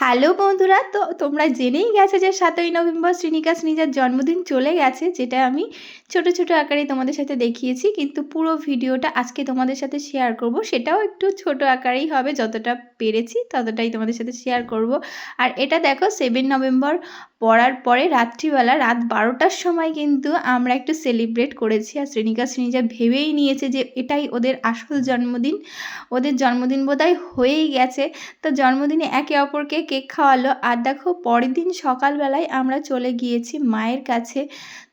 Hello বন্ধুরা, তো তোমরা জেনেই গেছে যে সাতই নভেম্বর শ্রীনিকা শ্রীনিজার জন্মদিন চলে গেছে, যেটা আমি ছোট ছোট আকারে তোমাদের সাথে দেখিয়েছি, কিন্তু পুরো ভিডিওটা আজকে তোমাদের সাথে শেয়ার করব। সেটাও একটু ছোট আকারেই হবে, যতটা পেরেছি ততটাই তোমাদের সাথে শেয়ার করব। আর এটা দেখো সেভেন নভেম্বর পড়ার পরে রাত্রিবেলা রাত বারোটার সময় কিন্তু আমরা একটু সেলিব্রেট করেছি। আর শ্রেণিকা শ্রেণীজা ভেবেই নিয়েছে যে এটাই ওদের আসল জন্মদিন। ওদের জন্মদিন বোধহয় হয়েই গেছে। তো জন্মদিনে একে অপরকে কেক খাওয়ালো। আর দেখো, পরের দিন সকালবেলায় আমরা চলে গিয়েছি মায়ের কাছে।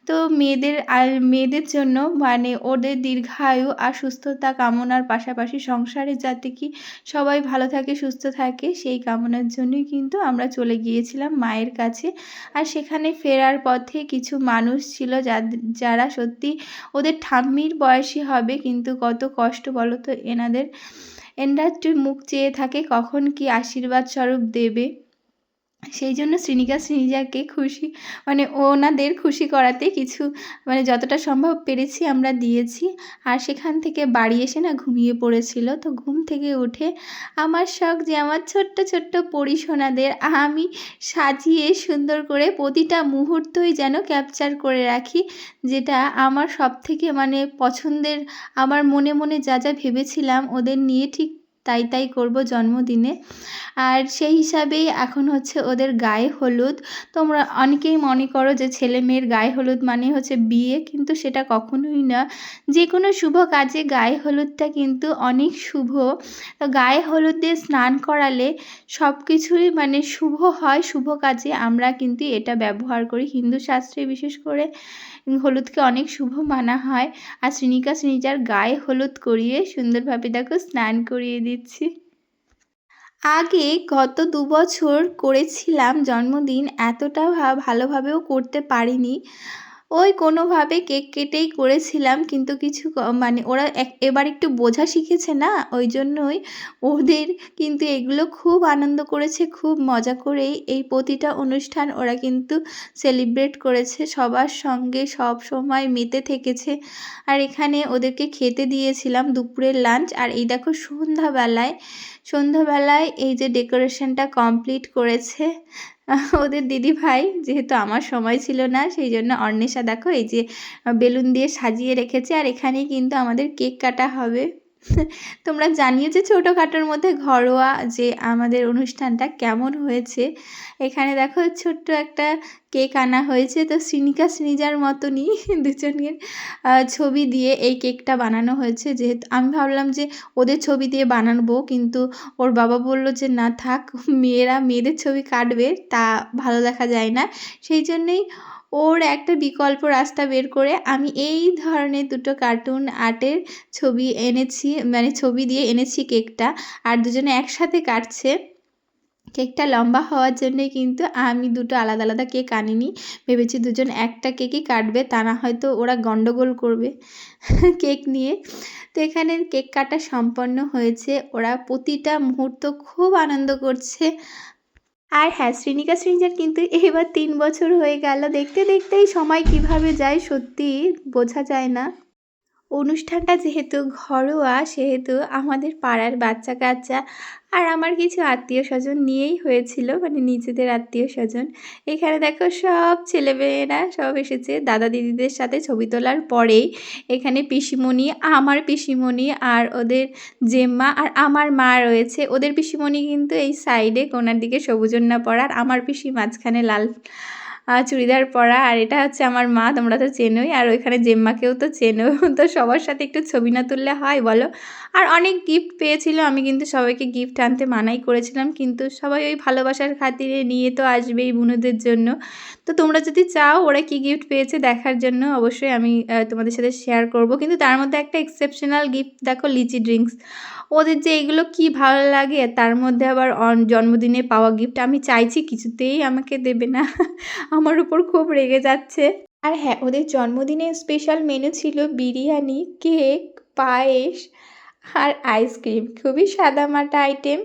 তো মেয়েদের আর মেয়েদের জন্য মানে ওদের দীর্ঘায়ু আর সুস্থতা কামনার পাশাপাশি সংসারে যাতে কি সবাই ভালো থাকে, সুস্থ থাকে, সেই কামনার জন্যই কিন্তু আমরা চলে গিয়েছিলাম মায়ের কাছে। আর সেখানে ফেরার পথে কিছু মানুষ ছিল যারা সত্যি ওদের ঠাম্মির বয়সী হবে, কিন্তু কত কষ্ট বলো তো এনাদের। এনারা মুখ চেয়ে থাকে, কখন কি আশীর্বাদ স্বরূপ দেবে। সেই জন্য শ্রীনিকা শ্রীনিজাকে খুশি মানে ওনাদের খুশি করাতে কিছু মানে যতটা সম্ভব পেরেছি আমরা দিয়েছি। আর সেখান থেকে বাড়ি এসে না ঘুমিয়ে পড়েছিল। তো ঘুম থেকে উঠে আমার শখ যে আমার ছোট্ট ছোট্ট পরিসোনাদের আমি সাজিয়ে সুন্দর করে প্রতিটা মুহূর্তই যেন ক্যাপচার করে রাখি, যেটা আমার সব থেকে মানে পছন্দের, আমার মনে মনে যা যা ভেবেছিলাম ওদের নিয়ে ঠিক তাই তাই করব জন্মদিনে। আর সেই হিসাবেই এখন হচ্ছে ওদের গায়ে হলুদ। তোমরা অনেকেই মনে করো যে ছেলে মেয়ের গায়ে হলুদ মানে হচ্ছে বিয়ে, কিন্তু সেটা কখনোই না। যে কোনো শুভ কাজে গায়ে হলুদটা কিন্তু অনেক শুভ। তো গায়ে হলুদ দিয়ে স্নান করালে সব কিছুই মানে শুভ হয়, শুভ কাজে। আমরা কিন্তু এটা ব্যবহার করি। হিন্দু শাস্ত্রে বিশেষ করে হলুদকে অনেক শুভ মানা হয়। আর শ্রীনিকা শ্রীনিজার গায়ে হলুদ করিয়ে সুন্দরভাবে দেখো স্নান করিয়ে দিচ্ছি। আগে গত দু বছর করেছিলাম জন্মদিন এতটা ভালোভাবেও করতে পারিনি। ওই কোনোভাবে কেক কেটেই করেছিলাম, কিন্তু কিছু মানে ওরা এবার একটু বোঝা শিখেছে না, ওই জন্যই ওদের কিন্তু এগুলো খুব আনন্দ করেছে, খুব মজা করেই এই প্রতিটা অনুষ্ঠান ওরা কিন্তু সেলিব্রেট করেছে, সবার সঙ্গে সব সময় মেতে থেকেছে। আর এখানে ওদেরকে খেতে দিয়েছিলাম দুপুরের লাঞ্চ আর এই দেখো সন্ধ্যাবেলায় সন্ধ্যাবেলায় এই যে ডেকোরেশনটা কমপ্লিট করেছে ওদের দিদি ভাই যেহেতু আমার সময় ছিল না, সেই জন্য অন্বেষা দেখো এই যে বেলুন দিয়ে সাজিয়ে রেখেছে আর এখানেই কিন্তু আমাদের কেক কাটা হবে। তোমরা জানিও যে ছোটোখাটোর মধ্যে ঘরোয়া যে আমাদের অনুষ্ঠানটা কেমন হয়েছে। এখানে দেখো ছোট্ট একটা কেক আনা হয়েছে, তো শ্রীনিকা শ্রীজার মতনই দুজনের ছবি দিয়ে এই কেকটা বানানো হয়েছে। যেহেতু আমি ভাবলাম যে ওদের ছবি দিয়ে বানাবো, কিন্তু ওর বাবা বলল যে, না থাক, মেয়েরা মেয়েদের ছবি কাটবে, তা ভালো দেখা যায় না। সেই জন্যেই ওর একটা বিকল্প রাস্তা বের করে আমি এই ধরনের দুটো কার্টুন আর্টের ছবি এনেছি মানে ছবি দিয়ে এনেছি কেকটা। আর দুজনে একসাথে কাটছে। কেকটা লম্বা হওয়ার জন্যে কিন্তু আমি দুটো আলাদা আলাদা কেক আনিনি। ভেবেছি দুজন একটা কেকই কাটবে, তা না হয়তো ওরা গণ্ডগোল করবে কেক নিয়ে। তো এখানে কেক কাটা সম্পন্ন হয়েছে। ওরা প্রতিটা মুহূর্ত খুব আনন্দ করছে। আর হ্যাঁ শ্রীনিকা শ্রীনজার কিন্তু এবার তিন বছর হয়ে গেল। দেখতে দেখতেই সময় কীভাবে যায় সত্যি বোঝা যায় না। অনুষ্ঠানটা যেহেতু ঘরোয়া, সেহেতু আমাদের পাড়ার বাচ্চা কাচ্চা আর আমার কিছু আত্মীয় স্বজন নিয়েই হয়েছিল মানে নিজেদের আত্মীয় স্বজন এখানে দেখো সব ছেলেমেয়েরা সব এসেছে, দাদা দিদিদের সাথে ছবি তোলার পরেই। এখানে পিসিমণি, আমার পিসিমণি আর ওদের জেম্মা আর আমার মা রয়েছে। ওদের পিসিমণি কিন্তু এই সাইডে কোনার দিকে সবুজন্যা পড়ার, আমার পিসি মাঝখানে লাল চুড়িদার পরা, আর এটা হচ্ছে আমার মা, তোমরা তো চেনোই। আর ওইখানে জেম্মাকেও তো চেনো। তো সবার সাথে একটু ছবি না তুললে হয়, বলো? আর অনেক গিফট পেয়েছিল। আমি কিন্তু সবাইকে গিফট আনতে মানাই করেছিলাম। কিন্তু সবাই ওই ভালোবাসার খাতিরে নিয়ে তো আসবেই বুনুদের জন্য। তো তোমরা যদি চাও ওরা কি গিফট পেয়েছে দেখার জন্য, অবশ্যই আমি তোমাদের সাথে শেয়ার করব। কিন্তু তার মধ্যে একটা এক্সেপশনাল গিফট দেখো লিচি ড্রিঙ্কস ওদের যে এগুলো কি ভালো লাগে, তার মধ্যে আবার জন্মদিনে পাওয়া গিফট আমি চাইছি কিছুতেই আমাকে দেবে না। আমার উপর খুব রেগে যাচ্ছে। আর হ্যাঁ ওদের জন্মদিনে স্পেশাল মেনু ছিল বিরিয়ানি কেক পায়েস আর আইসক্রিম খুবই সাদামাটা আইটেম